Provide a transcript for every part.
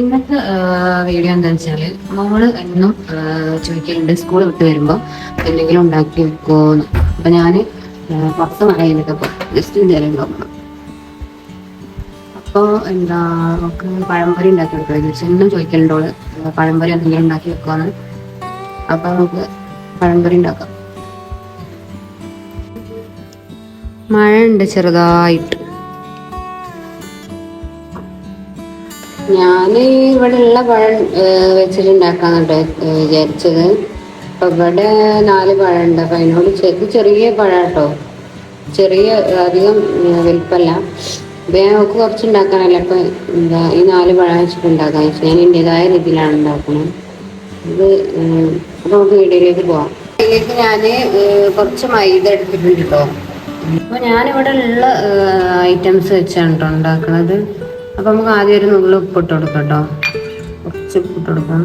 ഇന്നത്തെ വീഡിയോ എന്താ വെച്ചാൽ നമ്മൾ എന്നും ചോദിക്കലുണ്ട്. സ്കൂൾ വിട്ട് വരുമ്പോൾ എന്തെങ്കിലും ഉണ്ടാക്കി വെക്കോന്ന് അപ്പൊ ഞാൻ പുറത്ത് മഴയിലൊക്കെ ജസ്റ്റ് എന്തെങ്കിലും നോക്കണം അപ്പോൾ എന്താ നമുക്ക് പഴംപൊരി ഉണ്ടാക്കി വെക്കുക എന്നും ചോദിക്കലുണ്ടോൾ പഴംപൊരി എന്തെങ്കിലും ഉണ്ടാക്കി വെക്കുവാന്ന് അപ്പൊ നമുക്ക് പഴംപൊരി ഉണ്ടാക്കാം. മഴ ഉണ്ട് ചെറുതായിട്ട്. ഞാൻ ഇവിടെ ഉള്ള പഴം വെച്ചിട്ടുണ്ടാക്കാന്നുണ്ട് വിചാരിച്ചത്. അപ്പൊ ഇവിടെ നാല് പഴം ഉണ്ട് അപ്പൊ അതിനോട് ചെറിയ ചെറിയ പഴം കേട്ടോ ചെറിയ അധികം വലിപ്പല്ല. നമുക്ക് കുറച്ച് ഉണ്ടാക്കാനല്ല അപ്പൊ എന്താ ഈ നാല് പഴം വെച്ചിട്ട് ഉണ്ടാക്കാൻ ഞാൻ എന്റെതായ രീതിയിലാണ് ഉണ്ടാക്കുന്നത് ഇത് അപ്പൊ നമുക്ക് വീഡിയോയിലേക്ക് പോവാം. ഇതിലേക്ക് ഞാൻ കുറച്ച് മൈദ എടുത്തിട്ടുണ്ട് കേട്ടോ അപ്പൊ ഞാനിവിടെ ഉള്ള ഐറ്റംസ് വെച്ചാണ് കേട്ടോ ഉണ്ടാക്കുന്നത് അപ്പൊ നമുക്ക് ആദ്യം ഒരു നുള്ളിൽ ഉപ്പിട്ട് കൊടുക്കാം കേട്ടോ. കുറച്ച് ഉപ്പിട്ട് കൊടുക്കാം.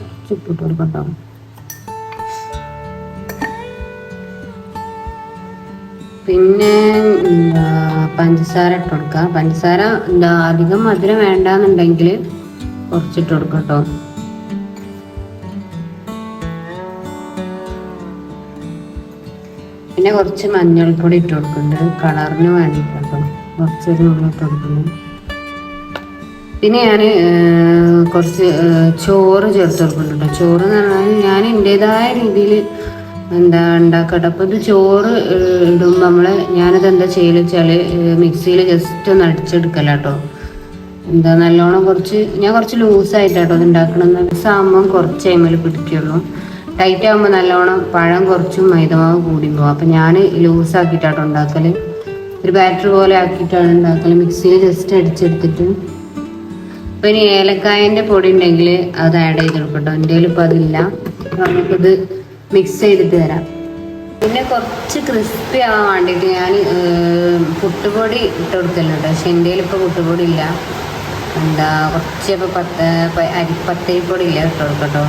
കുറച്ച് ഉപ്പിട്ട് കൊടുക്കാം കേട്ടോ. പിന്നെ എന്താ പഞ്ചസാര ഇട്ട് കൊടുക്കുക പഞ്ചസാര എന്താ അധികം മധുരം വേണ്ടാന്നുണ്ടെങ്കിൽ കുറച്ചിട്ട് കൊടുക്കാം കേട്ടോ. പിന്നെ കുറച്ച് മഞ്ഞൾപ്പൊടി ഇട്ട് കൊടുക്കുന്നുണ്ട്. കളറിന് വേണ്ടിയിട്ടോ കുറച്ചൊരു നുള്ളി ഇട്ട് കൊടുക്കുന്നു. പിന്നെ ഞാൻ കുറച്ച് ചോറ് ചേർത്ത് കൊടുക്കുന്നുണ്ട്. ചോറ് എന്ന് പറഞ്ഞാൽ ഞാൻ എന്റെതായ രീതിയിൽ എന്താ ഉണ്ടാക്കട്ടെ. അപ്പോൾ ഇത് ചോറ് ഇടുമ്പോൾ നമ്മൾ ഞാനിത് എന്താ ചെയ്യൽ വെച്ചാൽ മിക്സിയിൽ ജസ്റ്റ് ഒന്ന് അടിച്ചെടുക്കല കേട്ടോ എന്താ നല്ലോണം കുറച്ച് ഞാൻ കുറച്ച് ലൂസായിട്ടാട്ടോ ഇത് ഉണ്ടാക്കണമെന്ന് സാമ്പം കുറച്ച് ടൈമിൽ പിടിക്കുള്ളൂ. ടൈറ്റ് ആകുമ്പോൾ നല്ലോണം പഴം കുറച്ചും മൈദമാവ് കൂടി പോകും അപ്പം ഞാൻ ലൂസാക്കിയിട്ടാട്ടോ ഉണ്ടാക്കൽ ഒരു ബാറ്റർ പോലെ ആക്കിയിട്ടാണ് ഉണ്ടാക്കൽ മിക്സിയിൽ ജസ്റ്റ് അടിച്ചെടുത്തിട്ട്. അപ്പം ഇനി ഏലക്കായന്റെ പൊടി ഉണ്ടെങ്കിൽ അത് ആഡ് ചെയ്ത് കൊടുക്കട്ടോ എന്റെ ഇപ്പം അതില്ല നമുക്കിത് മിക്സ് ചെയ്തിട്ട് തരാം. പിന്നെ കുറച്ച് ക്രിസ്പി ആവാൻ വേണ്ടിയിട്ട് ഞാൻ പുട്ടുപൊടി ഇട്ട് കൊടുക്കലുണ്ട് പക്ഷെ എന്റെ ഇപ്പോൾ പുട്ടുപൊടി ഇല്ല. എന്താ കുറച്ച് ഇപ്പോൾ പത്ത് അരി പത്തരിപ്പൊടി ഇല്ല ഇട്ട് കൊടുക്കട്ടോ.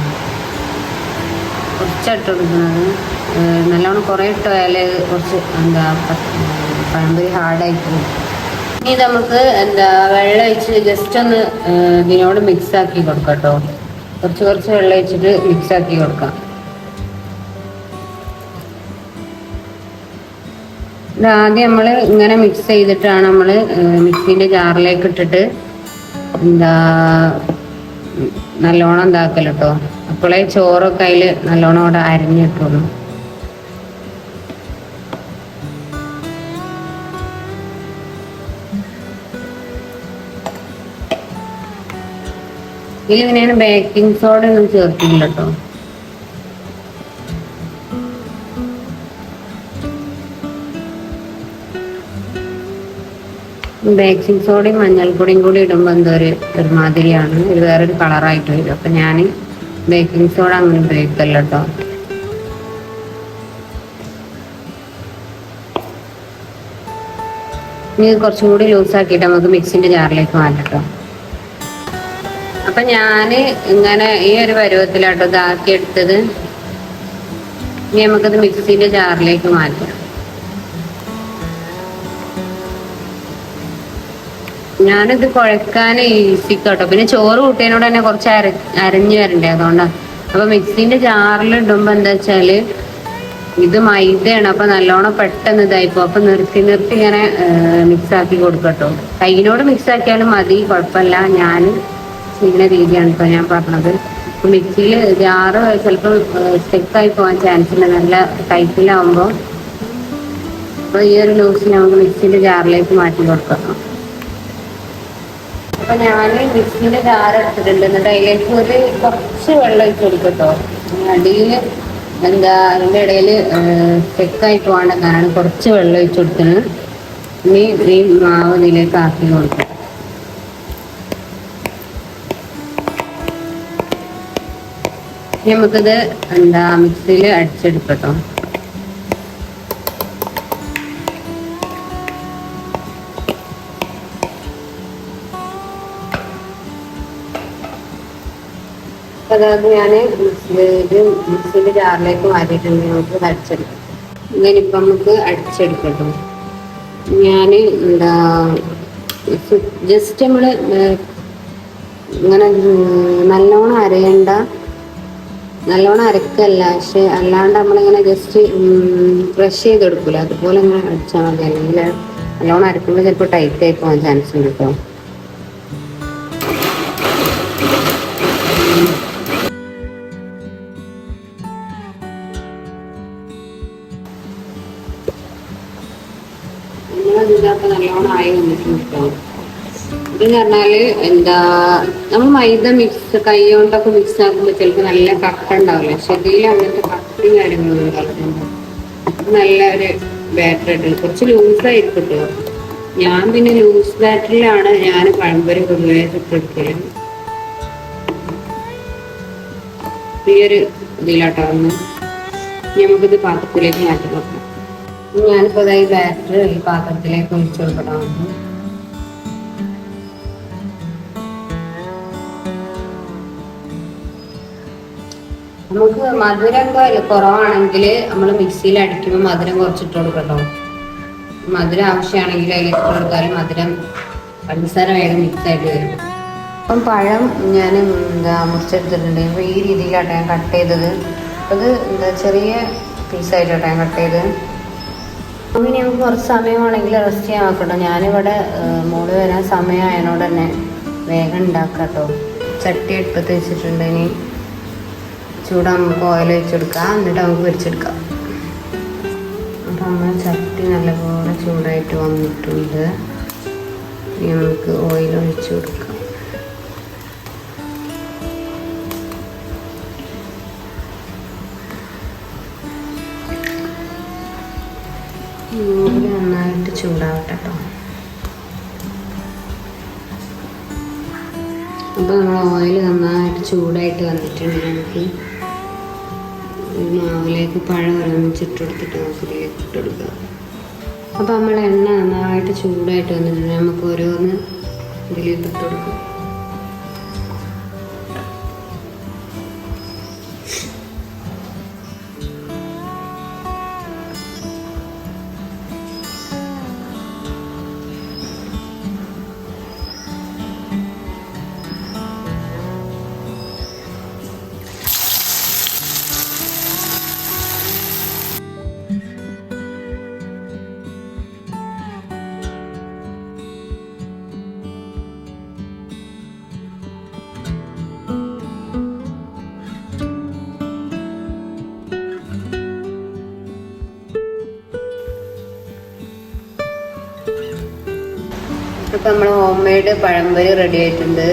കുറച്ചിട്ട് കൊടുക്കുന്നത് നല്ലോണം കുറേ ഇട്ടാൽ കുറച്ച് എന്താ പഴംപൊരി ഹാർഡായി പോകും ഇനി നമുക്ക് എന്താ വെള്ളം ഒഴിച്ച് ജസ്റ്റ് ഒന്ന് ഇതിനോട് മിക്സ് ആക്കി കൊടുക്കാം കേട്ടോ കുറച്ച് കുറച്ച് വെള്ളം ഒഴിച്ചിട്ട് മിക്സ് ആക്കി കൊടുക്കാം. ഇതാദ്യം നമ്മൾ ഇങ്ങനെ മിക്സ് ചെയ്തിട്ടാണ് നമ്മൾ മിക്സിന്റെ ജാറിലേക്ക് ഇട്ടിട്ട് എന്താ നല്ലോണം എന്താക്കൽ കേട്ടോ അപ്പോളേ ചോറൊക്കെ അതിൽ നല്ലോണം അവിടെ അരിഞ്ഞിട്ടുള്ളൂ. ഇതിൽ ഇങ്ങനെയാണ് ബേക്കിംഗ് സോഡ ഒന്നും ചേർത്തില്ല കേട്ടോ ബേക്കിംഗ് സോഡയും മഞ്ഞൾപ്പൊടിയും കൂടി ഇടുമ്പോൾ എന്തോ ഒരു ഒരുമാതിരിയാണ്. ഒരു വേറൊരു കളറായിട്ട് വരും. അപ്പം ഞാൻ ബേക്കിംഗ് സോഡ അങ്ങനെ ഉപയോഗിക്കല്ല കേട്ടോ ഇനി കുറച്ചും കൂടി ലൂസാക്കിയിട്ട് നമുക്ക് മിക്സിന്റെ ജാറിലേക്ക് മാറ്റട്ടോ അപ്പം ഞാൻ ഇങ്ങനെ ഈ ഒരു പരുവത്തിലാട്ടോ ഇതാക്കി എടുത്തത് ഇനി നമുക്കത് മിക്സിന്റെ ജാറിലേക്ക് മാറ്റാം. ഞാനിത് കുഴക്കാൻ ഈസി കേട്ടോ പിന്നെ ചോറ് കൂട്ടിയതിനോട് തന്നെ കുറച്ച് അര അരഞ്ഞു വരണ്ടേ അതുകൊണ്ടാണ് അപ്പൊ മിക്സിന്റെ ജാറിൽ ഇടുമ്പോ എന്താ വെച്ചാൽ ഇത് മൈദയാണ്. അപ്പൊ നല്ലോണം പെട്ടെന്ന് ഇതായിപ്പോ. അപ്പൊ നിർത്തി നിർത്തി ഇങ്ങനെ മിക്സ് ആക്കി കൊടുക്കട്ടോ. കൈയിനോട് മിക്സ് ആക്കിയാലും മതി. കുഴപ്പമില്ല. ഞാൻ ചെയ്യുന്ന രീതിയാണ് ഇപ്പൊ ഞാൻ പറഞ്ഞത്. മിക്സിയിൽ ജാറ് ചിലപ്പോൾ സ്റ്റെക്കായി പോകാൻ ചാൻസ് ഉണ്ട് നല്ല ടൈപ്പിലാവുമ്പോ അപ്പൊ ഈ ഒരു ലൂസ് നമുക്ക് മിക്സിന്റെ ജാറിലേക്ക് മാറ്റി കൊടുക്കാം. അപ്പൊ ഞാൻ മിക്സിന്റെ ജാർ എടുത്തിട്ടുണ്ട്. എന്നിട്ട് അതിലേക്ക് ഒരു കുറച്ച് വെള്ളം ഒഴിച്ച് കൊടുക്കട്ടോ. അടിയിൽ എന്താ അതിന്റെ ഇടയിൽ ചെക്കായി കാരണം കുറച്ച് വെള്ളം ഒഴിച്ച് കൊടുത്തത് ഇനി ഈ മാവ് ഇതിലേക്ക് ആക്കി കൊടുക്കും. നമുക്കിത് എന്താ മിക്സിയിൽ അടിച്ചെടുക്കട്ടോ. അതായത് ഞാൻ ജാറിലേക്ക് മാറ്റിയിട്ടുണ്ട് നമുക്ക് ഇത് നമുക്ക് അടിച്ചെടുക്കട്ടോ. ഞാൻ എന്താ ജസ്റ്റ് നമ്മൾ ഇങ്ങനെ നല്ലോണം അരയണ്ട. നല്ലോണം അരക്കല്ല. പക്ഷെ അല്ലാണ്ട് നമ്മളിങ്ങനെ ജസ്റ്റ് ബ്രഷ് ചെയ്തെടുക്കൂല. അതുപോലെ ഇങ്ങനെ അടിച്ചാൽ മതി. അല്ലെങ്കിൽ നല്ലോണം അരക്കുമ്പോൾ ചിലപ്പോൾ ടൈറ്റ് ആയി പോകാൻ ചാൻസ് ഉണ്ട് കേട്ടോ ഇതൊക്കെ നല്ലോണം ആയി വന്നിട്ടുണ്ട് ഇതെന്ന് പറഞ്ഞാൽ എന്താ നമ്മൾ മൈദ മിക്സ് കൈ കൊണ്ടൊക്കെ മിക്സ് ആക്കുമ്പോൾ ചിലപ്പോൾ നല്ല കട്ട ഉണ്ടാവില്ല? ഇതിൽ അങ്ങനത്തെ കട്ടയും കാര്യങ്ങളൊന്നും ഉണ്ടാക്കുന്നുണ്ട് നല്ല ഒരു ബാറ്ററി ഇട്ട് കുറച്ച് ലൂസായിരിക്കും കേട്ടോ. ഞാൻ പിന്നെ ലൂസ് ബാറ്ററിലാണ് ഞാൻ പഴംപൊരി പൊതുവെ ചുട്ടെടുക്കൽ. ഈ ഒരു ഇതിലാട്ടോ ഒന്ന് നമുക്കിത് പാത്രത്തിലേക്ക് മാറ്റി വെക്കാം. ഞാനിപ്പോ ഈ ബാറ്റർ ഈ പാത്രത്തിലേക്ക് ഒഴിച്ചു കൊടുക്കണം. നമുക്ക് മധുരം കുറവാണെങ്കിൽ നമ്മൾ മിക്സിയിൽ അടിക്കുമ്പോൾ മധുരം കുറച്ചിട്ട് കൊടുക്കട്ടോ. മധുരം ആവശ്യമാണെങ്കിൽ അതിൽ ഇട്ട് കൊടുത്താലും മധുരം പഞ്ചസാര വേഗം മിക്സ് ആയിട്ട് വരും. അപ്പം പഴം ഞാൻ എന്താ മുറിച്ചെടുത്തിട്ടുണ്ട്. അപ്പോൾ ഈ രീതിയിലാട്ടോ ഞാൻ കട്ട് ചെയ്തത്. അത് എന്താ ചെറിയ പീസായിട്ടാട്ടോ ഞാൻ കട്ട് ചെയ്തത്. അപ്പം ഞങ്ങൾക്ക് കുറച്ച് സമയമാണെങ്കിൽ റെസ്റ്റ് ചെയ്യാൻ നോക്കട്ടോ ഞാനിവിടെ മോൾ വരാൻ സമയമായതിനോട് തന്നെ വേഗം ഉണ്ടാക്കാം കേട്ടോ ചട്ടി എടുപ്പത്ത് വെച്ചിട്ടുണ്ട്. ഇനി ചൂട് നമുക്ക് ഓയിൽ വെച്ചെടുക്കാം എന്നിട്ട് നമുക്ക് പൊരിച്ചെടുക്കാം. അപ്പം നമ്മൾ ചട്ടി നല്ലപോലെ ചൂടായിട്ട് വന്നിട്ടുണ്ട്. ഇനി നമുക്ക് ഓയിൽ ഒഴിച്ചു കൊടുക്കാം. ഓയിൽ നന്നായിട്ട് ചൂടാവട്ടെ കേട്ടോ അപ്പോൾ നമ്മൾ ഓയിൽ നന്നായിട്ട് ചൂടായിട്ട് വന്നിട്ടുണ്ട് നമുക്ക്. മാവിലേക്ക് പഴം ഒരുമിച്ചിട്ട് കൊടുത്തിട്ട് നമുക്ക് ഇതിലേക്ക് ഇട്ട് കൊടുക്കാം അപ്പോൾ നമ്മൾ എണ്ണ നന്നായിട്ട് ചൂടായിട്ട് വന്നിട്ടുണ്ട്. നമുക്ക് ഓരോന്ന് ഇതിലേക്ക് ഇട്ട് കൊടുക്കാം ഇപ്പം നമ്മൾ ഹോം മെയ്ഡ് പഴംപൊരി റെഡി ആയിട്ടുണ്ട്.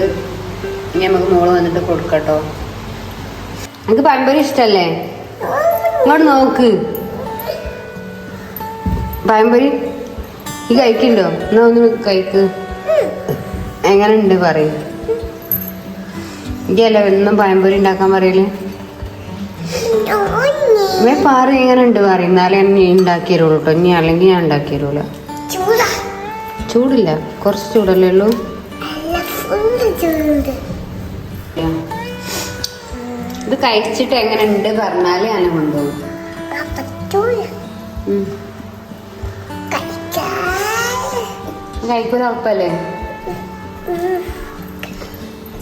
ഇനി നമുക്ക് മോൾ വന്നിട്ട് കൊടുക്കട്ടോ. നമുക്ക് പഴംപൊരി ഇഷ്ടല്ലേ? ഇങ്ങോട്ട് നോക്ക്. പഴംപൊരി? ഈ കഴിക്കുന്നുണ്ടോ? എന്നാ ഒന്ന് കഴിക്ക്. എങ്ങനെ ഉണ്ട് പറയും. ഇതല്ല എന്നും പഴംപൊരി ഉണ്ടാക്കാൻ പറയൽ? ഇവ പാറ എങ്ങനെ ഉണ്ട് പറയും എന്നാലേ ഞാൻ ഉണ്ടാക്കി തരുള്ളൂ കേട്ടോ ഇനി അല്ലെങ്കിൽ ഞാൻ ഉണ്ടാക്കി തരൂല ചൂടില്ല. കുറച്ച് ചൂടല്ലേ ഉള്ളൂ? ഇത് കഴിച്ചിട്ട് എങ്ങനെ ഉണ്ട് പറഞ്ഞാൽ ഞാൻ കൊണ്ടുപോകും. കഴിക്കൂല ഉറപ്പല്ലേ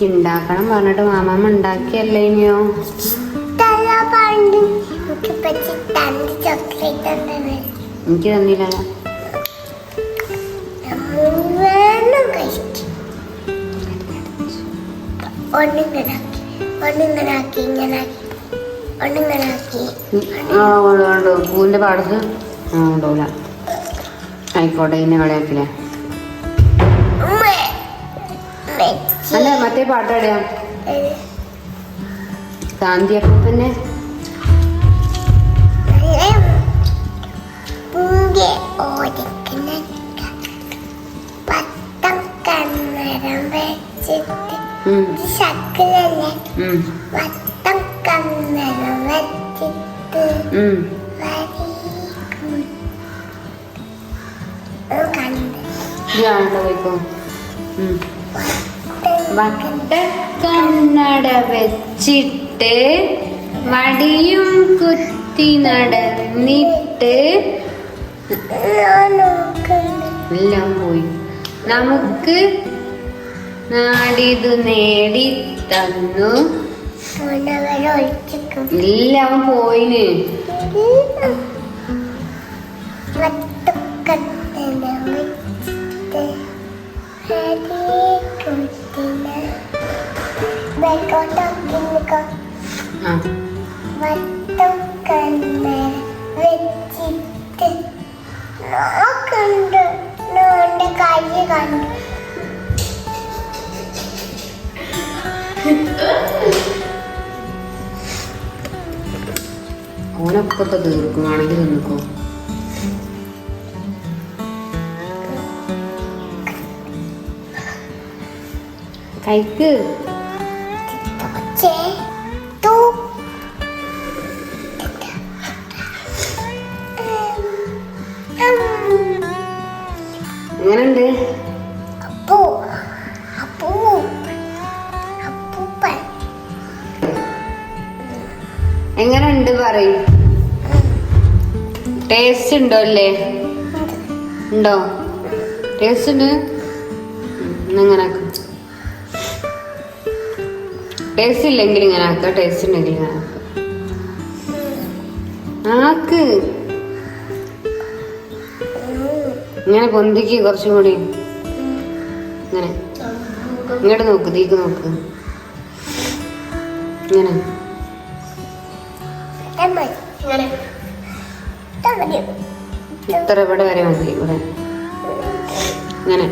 ഉണ്ടാക്കണം പറഞ്ഞിട്ട് മാമാമ്മ ഉണ്ടാക്കിയല്ലേ ഇനിയോ? എനിക്ക് തന്നില്ല ഒന്നിങ്ങനാക്കി. ഒന്നിങ്ങനാക്കി ഇങ്ങനാക്കി. ഒന്നിങ്ങനാക്കി. ആ കൊണ്ടു പൂവിന്റെ പാടത്ത് ആ ആയിക്കോട്ടെ ഇന്നെ കളിയാക്കില്ലേ? അല്ല മറ്റേ പാട്ട് എവിടെയാ അപ്പൊ തന്നെ. ഓടിക്കുന്ന പത്തം കന്നരം വെച്ചിട്ട് ഇത് ശക്കലല്ലേ വട്ടം കന്നരം വെച്ചിട്ട് വട്ട കണ്ണട വെച്ചിട്ട് വടിയും കുത്തി നടന്നിട്ട് എല്ലാം പോയി. നമുക്ക് നാടിത് നേടി തന്നു ഇല്ല അവൻ പോയിന്. വെച്ചിട്ട് ബൈക്കോട്ടൊക്കെ ഓനൊക്കെ തീർക്കുവാണെങ്കിൽ നിൽക്കോ കൈക്ക്. എങ്ങനെയുണ്ട്? ടേസ്റ്റ് ഉണ്ടോ അല്ലേ? ഉണ്ടോ? ടേസ്റ്റ് ഉണ്ട്? ഇങ്ങനെ ടേസ്റ്റ് ഇല്ലെങ്കിൽ ഇങ്ങനെ ആക്ക ടേസ്റ്റ് ഉണ്ടെങ്കിൽ ഇങ്ങനെ ആക്ക. ആക്ക്. ഇങ്ങനെ പൊന്തിക്ക് കുറച്ചും കൂടി. ഇങ്ങനെ. ഇങ്ങോട്ട് നോക്ക് തീക്ക് നോക്ക്. ഇങ്ങനെ. ഇത്ര ഇവിടെ വരെ മതി ഇവിടെ ഇങ്ങനെ.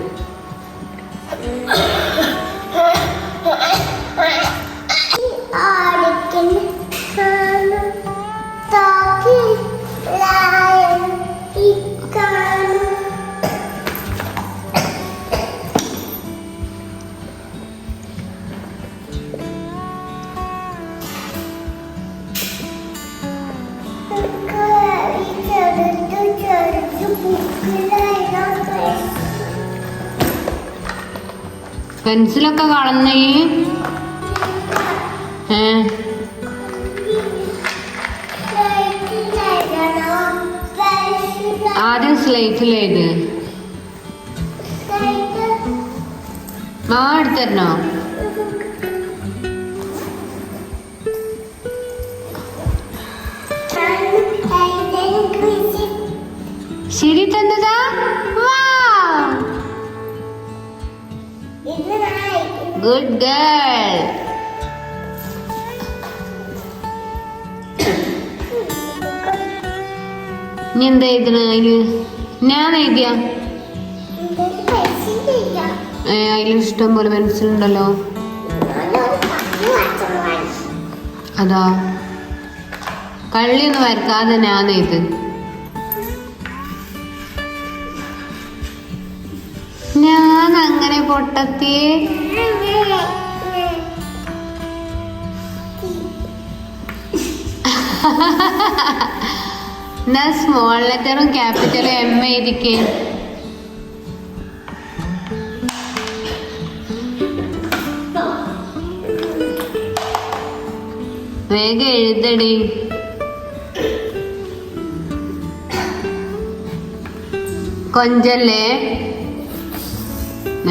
പെൻസിലൊക്കെ കളഞ്ഞേ. ഏ? ആദ്യം സ്ലേറ്റിലേത് മാ എടുത്തരണോ? ശരി തന്നതാ ഗുഡ് ഗേൾ ഇനി എന്താ എഴുതണ അതിൽ? ഞാൻ എഴുതിയ? അതിൽ ഇഷ്ടം പോലെ പെൻസിൽ ഉണ്ടല്ലോ. അതാ. കള്ളിയൊന്നും വരക്കാതെ ഞാൻ എഴുത്. പൊട്ടത്തിയേ? എന്നാ സ്മോൾ ലെറ്ററും ക്യാപിറ്റലും എം എഴുതിക്കേ വേഗം എഴുതടി. കൊഞ്ചല്ലേ?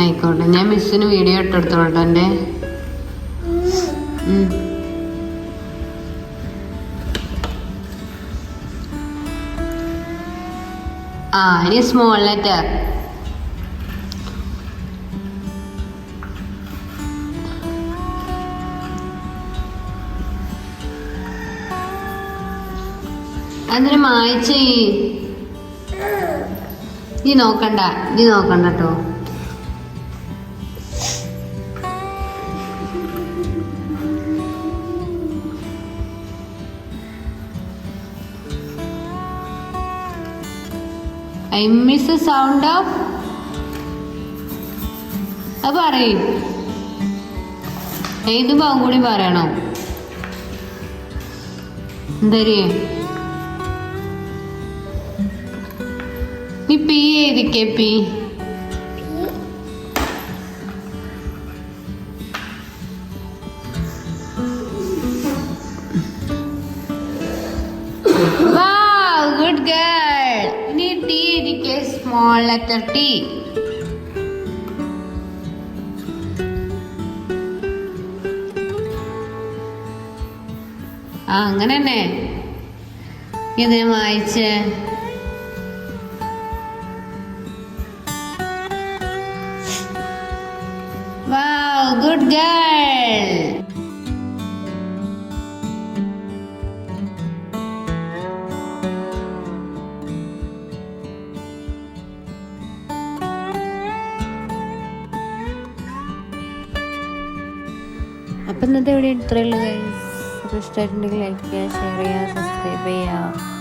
ആയിക്കോട്ടെ. ഞാൻ മിസ്സിന് വീഡിയോ ഇട്ടെടുത്തോട്ടെ എന്റെ. ആ ഇനി സ്മോൾ ലെറ്റർ അതിന് മായച്ചേ? നീ നോക്കണ്ട നീ നോക്കണ്ട കേട്ടോ ഐ മിസ് സൗണ്ട് ഓഫ് അത് പറയും. ഏത് ഭാഗം കൂടി പറയണോ. എന്തരേ? നീ പി എഴുതിക്കേ പി. Good T. ആ അങ്ങനെ തന്നെ ഇത് വായിച്ച് Wow, good girl. ഇന്നത്തെ വീഡിയോ അപ്പോൾ ഇഷ്ടമായിട്ടുണ്ടെങ്കിൽ ലൈക്ക് ചെയ്യുക ഷെയർ ചെയ്യുക സബ്സ്ക്രൈബ് ചെയ്യുക